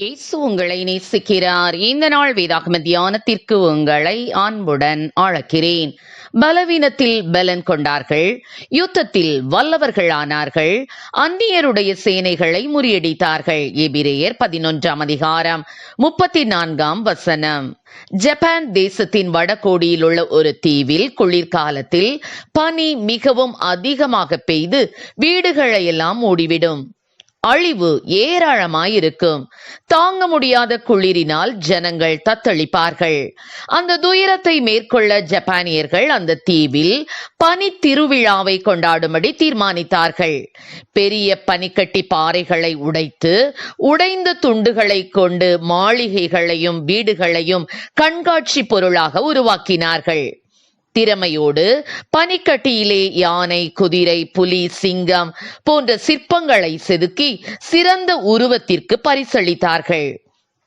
இயேசு உங்களை நேசிக்கிறார். இந்த நாள் வேதாகம தியானத்திற்கு உங்களை அன்புடன் அழைக்கிறேன். பலவீனத்தில் பலன் கொண்டார்கள். யுத்தத்தில் வல்லவர்கள் ஆனார்கள். அந்நியருடைய சேனைகளை முறியடித்தார்கள். எபிரேயர் பதினொன்றாம் அதிகாரம் முப்பத்தி நான்காம் வசனம். ஜப்பான் தேசத்தின் வடகோடியில் உள்ள ஒரு தீவில் குளிர்காலத்தில் பனி மிகவும் அதிகமாக பெய்து வீடுகளை எல்லாம் மூடிவிடும். அழிவு ஏராளமாயிருக்கும். தாங்க முடியாத குளிரினால் ஜனங்கள் தத்தளிப்பார்கள். அந்த துயரத்தை மேற்கொள்ள ஜப்பானியர்கள் அந்த தீவில் பனி திருவிழாவை கொண்டாடும்படி தீர்மானித்தார்கள். பெரிய பனிக்கட்டி பாறைகளை உடைத்து உடைந்த துண்டுகளை கொண்டு மாளிகைகளையும் வீடுகளையும் கண்காட்சி பொருளாக உருவாக்கினார்கள். திறமையோடு பனிக்கட்டியிலே யானை குதிரை புலி சிங்கம் போன்ற சிற்பங்களை செதுக்கி சிறந்த உருவத்திற்கு பரிசளித்தார்கள்.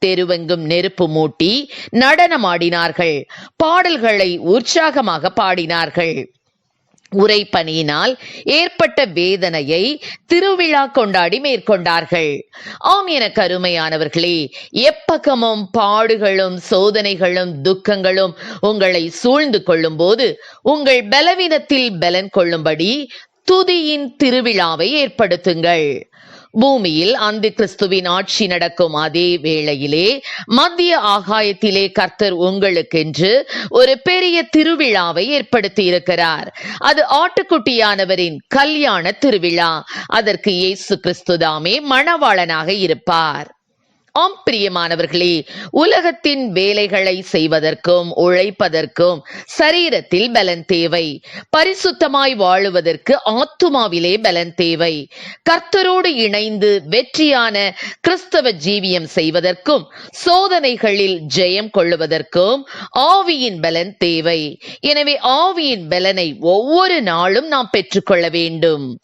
தெருவெங்கும் நெருப்பு மூட்டி நடனமாடினார்கள். பாடல்களை உற்சாகமாக பாடினார்கள். உரைப்பணியினால் ஏற்பட்ட வேதனையை திருவிழா கொண்டாடி மேற்கொண்டார்கள். ஆம் என கருமையானவர்களே எப்பக்கமும் பாடுகளும் சோதனைகளும் துக்கங்களும் உங்களை சூழ்ந்து கொள்ளும் போது உங்கள் பலவீனத்தில் பலன் கொள்ளும்படி துதியின் திருவிழாவை ஏற்படுத்துங்கள். பூமியில் அந்தி கிறிஸ்துவின் ஆட்சி நடக்கும் அதே வேளையிலே மத்திய ஆகாயத்திலே கர்த்தர் உங்களுக்கென்று ஒரு பெரிய திருவிழாவை ஏற்படுத்தி இருக்கிறார் அது ஆட்டுக்குட்டியானவரின் கல்யாண திருவிழா. அதற்கு இயேசு கிறிஸ்துதாமே மணவாளனாக இருப்பார். ஆம் பிரியமானவர்களே உலகத்தின் வேலைகளை செய்வதற்கும் உழைப்பதற்கும் சரீரத்தில் பலன் தேவை. பரிசுத்தமாய் வாழுவதற்கு ஆத்துமாவிலே பலன் தேவை. கர்த்தரோடு இணைந்து வெற்றியான கிறிஸ்தவ ஜீவியம் செய்வதற்கும் சோதனைகளில் ஜெயம் கொள்ளுவதற்கும் ஆவியின் பலன் தேவை. எனவே ஆவியின் பலனை ஒவ்வொரு நாளும் நாம் பெற்றுக்கொள்ள வேண்டும்.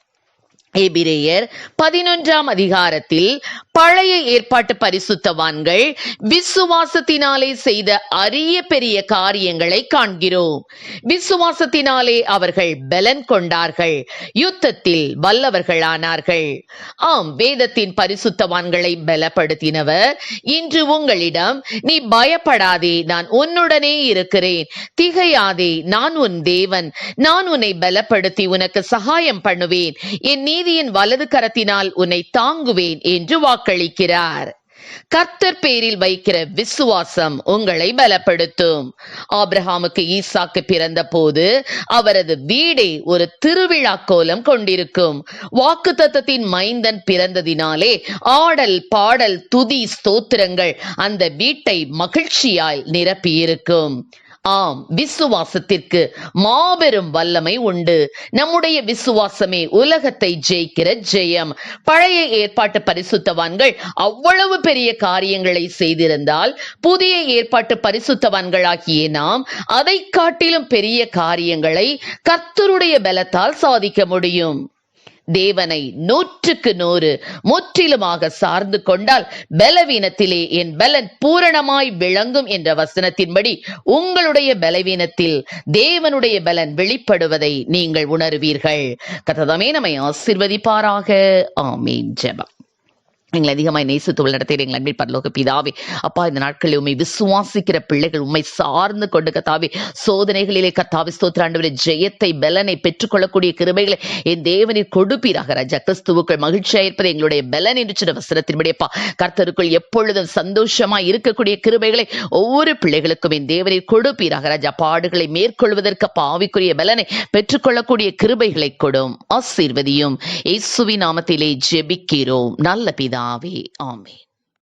எபிரேயர் பதினொன்றாம் அதிகாரத்தில் பழைய ஏற்பாட்டு பரிசுத்தவான்கள் விசுவாசத்தினாலே செய்த அரிய பெரிய காரியங்களை காண்கிறோம். விசுவாசத்தினாலே அவர்கள் பலன் கொண்டார்கள். யுத்தத்தில் வல்லவர்களானார்கள். ஆம் வேதத்தின் பரிசுத்தவான்களை பலப்படுத்தினவர். இன்று உங்களிடம் நீ பயப்படாதே நான் உன்னுடனே இருக்கிறேன். திகையாதே நான் உன் தேவன். நான் உன்னை பலப்படுத்தி உனக்கு சகாயம் பண்ணுவேன். என் நீதியின் வலது கரத்தினால் உன்னை தாங்குவேன் என்று வாக்களிக்கிறார். கர்த்தர் பேரில் வைக்கிற விசுவாசம் உங்களை பலப்படுத்தும். ஆப்ரஹாமுக்கு ஈசாக்கு பிறந்த போது அவரது வீடே ஒரு திருவிழா கோலம் கொண்டிருக்கும். வாக்கு தத்தத்தின் மைந்தன் பிறந்ததினாலே ஆடல் பாடல் துதி ஸ்தோத்திரங்கள் அந்த வீட்டை மகிழ்ச்சியாய் நிரப்பியிருக்கும். ஆம் விசுவாசத்திற்கு மாபெரும் வல்லமை உண்டு. நம்முடைய விசுவாசமே உலகத்தை ஜெயிக்கிற ஜெயம். பழைய ஏற்பாட்டு பரிசுத்தவான்கள் அவ்வளவு பெரிய காரியங்களை செய்திருந்தால் புதிய ஏற்பாட்டு பரிசுத்தவான்களாகிய நாம் அதை காட்டிலும் பெரிய காரியங்களை கர்த்தருடைய பலத்தால் சாதிக்க முடியும். தேவனை நூற்றுக்கு நூறு முற்றிலுமாக சார்ந்து கொண்டால் பலவீனத்திலே என் பலன் பூரணமாய் விளங்கும் என்ற வசனத்தின்படி உங்களுடைய பலவீனத்தில் தேவனுடைய பலன் வெளிப்படுவதை நீங்கள் உணர்வீர்கள். கததமே நம்மை ஆசிர்வதிப்பாராக. ஆமீன். ஜெபம். எங்களை அதிகமாய் நேசித்து உள்ளடத்தில் எங்கள் அன்பில் பரலோக பிதாவே அப்பா இந்த நாட்களில் உண்மை விசுவாசிக்கிற பிள்ளைகள் உண்மை சார்ந்து கொண்டு கத்தாவே சோதனைகளிலே கத்தாவி ஸ்தோத்திராண்டவரை ஜெயத்தை பலனை பெற்றுக்கொள்ளக்கூடிய கிருபைகளை என் தேவனில் கொடுப்பீராக ராஜா. கிறிஸ்துவுக்குள் மகிழ்ச்சியா இருப்பது எங்களுடைய பலன் என்று சொன்ன வசனத்தின்படியப்பா கர்த்தருக்குள் எப்பொழுதும் சந்தோஷமாக இருக்கக்கூடிய கிருபைகளை ஒவ்வொரு பிள்ளைகளுக்கும் என் தேவனில் கொடுப்பீராக ராஜா. பாடுகளை மேற்கொள்வதற்கு பாவிக்குரிய பலனை பெற்றுக்கொள்ளக்கூடிய கிருபைகளை கொடும். ஆசீர்வதியும். இயேசுவி நாமத்திலே ஜெபிக்கிறோம். நல்ல பிதாவே ஆமென்.